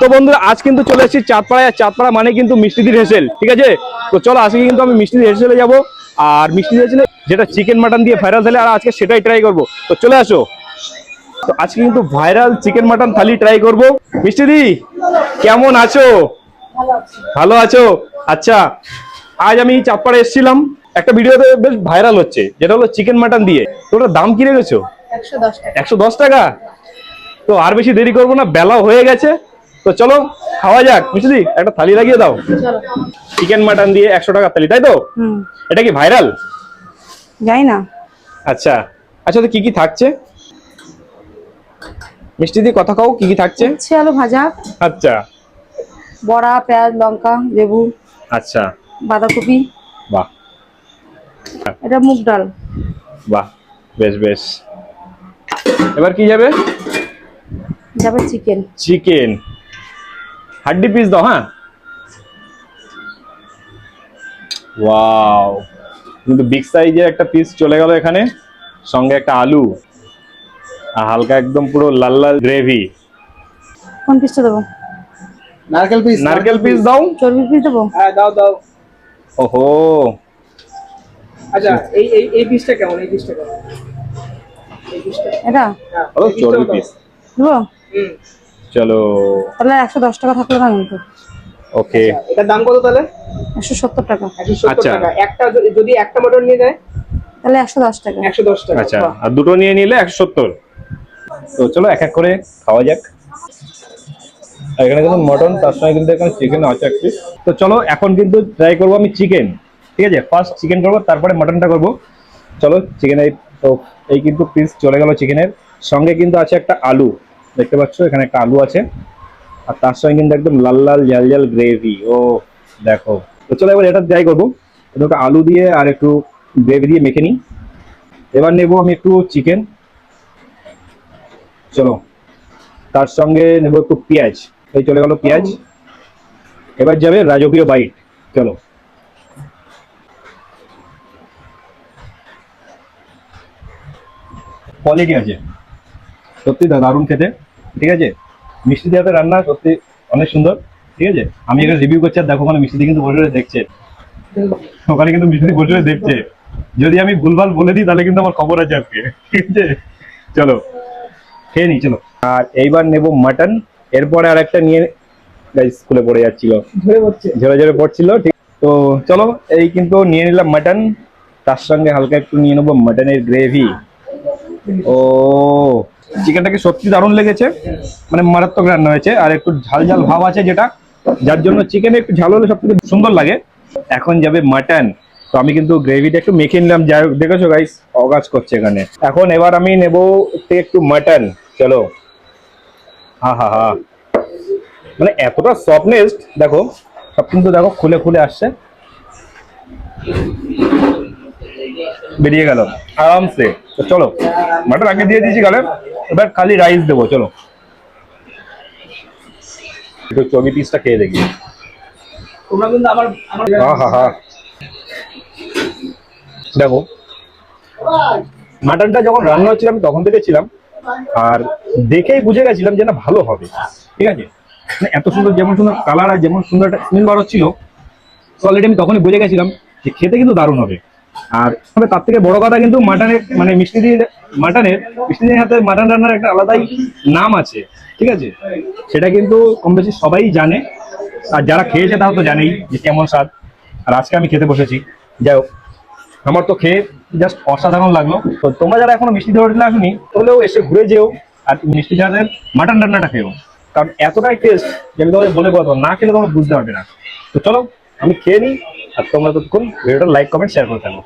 তো বন্ধুরা আজ কিন্তু চলে এসেছি চাঁদপাড়ায়। আর চাঁদপাড়া মানে কিন্তু মিষ্টিদির হেসেল ঠিক আছে? তো চলো আজকে কিন্তু আমি মিষ্টিদির হেসেলে যাব। আর মিষ্টিদির হেসেলে যেটা চিকেন মাটন দিয়ে ভাইরাল থালে আর আজকে সেটাই ট্রাই করব। তো চলে আসো। তো আজকে কিন্তু viral chicken mutton thali try করব। মিষ্টিদি কেমন আছো? ভালো আছো? আচ্ছা আজ আমি চাঁদপাড়া এসেছিলাম। একটা ভিডিওতে বেশ ভাইরাল হচ্ছে যেটা হলো চিকেন মাটন দিয়ে। তো ওটার দাম কি রেখেছো একশো দশ টাকা। একশো দশ টাকা? তো আর বেশি দেরি করব না বেলা হয়ে গেছে। তো চলো খাওয়া যাক। বুঝলি? একটা থালি লাগিয়ে দাও। চিকেন মাটন দিয়ে একশো টাকা থালি তাই তো? এটা কি ভাইরাল যাই না। আচ্ছা। আচ্ছা তো কি কি থাকছে? মিষ্টি দিয়ে কথা খাও কি কি থাকছে? উচ্ছে আলু ভাজা। আচ্ছা। বড়া পেঁয়াজ লঙ্কা লেবু আচ্ছা। বাঁধাকপি। বাহ। এটা মুগ ডাল। বাহ বেশ বেশ। এবার কি যাবে? যাবে চিকেন। চিকেন। হাড্ডি পিস দাও হ্যাঁ? ওয়াও কিন্তু বিগ সাইজের একটা পিস চলে গেল এখানে। সঙ্গে একটা আলু। আর হালকা একদম পুরো লাল লাল গ্রেভি কোন পিসটা দেবো? নারকেল পিস নারকেল পিস দাও। চর্বির পিস দেবো? হ্যাঁ দাও দাও। ওহো। আচ্ছা এই এই এই পিসটা কেমন? এই পিসটা কেমন? এই পিসটা এটা? হ্যাঁ ও চর্বি পিস দেবো? হুম। চলো। তাহলে একশো দশ টাকা থাকল না কিন্তু ওকে। এটার দাম কত তাহলে? একশো সত্তর টাকা। একশো সত্তর আচ্ছা। টাকা। একটা যদি- একটা মটন নিয়ে যায়? তাহলে একশো দশ টাকা। একশো দশ টাকা। আচ্ছা আর দুটো নিয়ে নিলে একশো সত্তর। তো চলো এক এক করে খাওয়া যাক। এখানে কিন্তু মটন তার সঙ্গে কিন্তু এখানে চিকেন আছে এক piece। তো চলো এখন কিন্তু ট্রাই করব আমি চিকেন ঠিক আছে? ফার্স্ট চিকেন করব তারপরে মটনটা করব। চলো চিকেন এই তো এই কিন্তু পিস চলে গেল চিকেনের সঙ্গে কিন্তু আছে একটা আলু। দেখতে পাচ্ছ, এখানে একটা আলু আছে। আর তার সঙ্গে কিন্তু একদম লাল লাল, ঝাল ঝাল গ্রেভি ও, দেখো। তো চলো এবার এটা ট্রাই করব। এটা আলু দিয়ে আর একটু গ্রেভি দিয়ে মেখে নিই। এবার নেব আমি একটু চিকেন চলো। তার সঙ্গে নেব একটু পেঁয়াজ। এই চলে গেল পেঁয়াজ। এবার যাবে রাজকীয় বাইট চলো। কোয়ালিটি আছে। সত্যি দারুণ খেতে। ঠিক আছে? মিষ্টি দিয়ে রান্না সত্যি অনেক সুন্দর ঠিক আছে? আমি এখানে রিভিউ করছি আর দেখো ওখানে মিষ্টি কিন্তু বসে দেখছে। ওখানে কিন্তু মিষ্টি বসে দেখছে। যদি আমি ভুলভাল বলে দিই তাহলে কিন্তু আমার খবর আছে আজকে ঠিক আছে? চলো খেয়ে নি চলো। আর এইবার নেব মাটন এরপরে আর একটা নিয়ে স্কুলে পড়ে যাচ্ছিল। ঝরে ঝরে পড়ছিল ঠিক। তো চলো এই কিন্তু নিয়ে নিলাম মাটন তার সঙ্গে হালকা একটু নিয়ে নেব মাটনের গ্রেভি ও চিকেনটাকে সত্যি দারুণ লেগেছে। মানে মারাত্মক রান্না হয়েছে। আর একটু ঝাল ঝাল ভাব আছে যেটা যার জন্য চিকেনে একটু ঝাল হলে সব থেকে সুন্দর লাগে। এখন যাবে মাটন। তো আমি কিন্তু গ্রেভিটা একটু মেখে নিলাম। যাই হোক, দেখেছ গাইস অগাজ করছে এখানে। এখন এবার আমি নেব একটু মাটন। চলো। হা হা হা। মানে এতটা সফটনেস দেখো সব কিন্তু দেখো খুলে খুলে আসছে। বেরিয়ে গেল। আরামসে। চলো মাটন আগে দিয়ে দিয়েছি গালে। এবার খালি রাইস দেবো চলো। একটু চবি পিসটা খেয়ে দেখি। তোমরা কিন্তু আমার আমার হা হা হা। দেখো মাটনটা যখন রান্না হচ্ছিল আমি তখন থেকে ছিলাম আর দেখেই বুঝে গেছিলাম যে না ভালো হবে। ঠিক আছে? মানে এত সুন্দর যেমন সুন্দর কালার আর যেমন সুন্দর একটা স্মেল বার হচ্ছিল অলরেডি আমি তখনই বুঝে গেছিলাম যে খেতে কিন্তু দারুণ হবে। আর তার থেকে বড় কথা কিন্তু মাটনের মানে মিষ্টি দিয়ে, মাটনের, মিষ্টি দিয়ে হাতে মাটন রান্নার একটা আলাদাই নাম আছে, ঠিক আছে? সেটা কিন্তু কম বেশি সবাই জানে। আর যারা খেয়েছে তারা তো জানেই যে কেমন স্বাদ। আর আজকে আমি খেতে বসেছি। যাই হোক, আমার তো খেয়ে জাস্ট অসাধারণ লাগল। তো তোমরা যারা এখনও মিষ্টি ধরে আসুনি, তাহলেও এসে ঘুরে যেও আর মিষ্টি ঝালের মাটন রান্নাটা খেও কারণ এতটাই টেস্ট যে আমি তোমাদের বলে বলব না খেলে তোমরা বুঝতে পারবে না। তো চলো, আমি খেয়ে নিই। আর তোমরা ততক্ষণ ভিডিওটা লাইক কমেন্ট শেয়ার করে থাকো।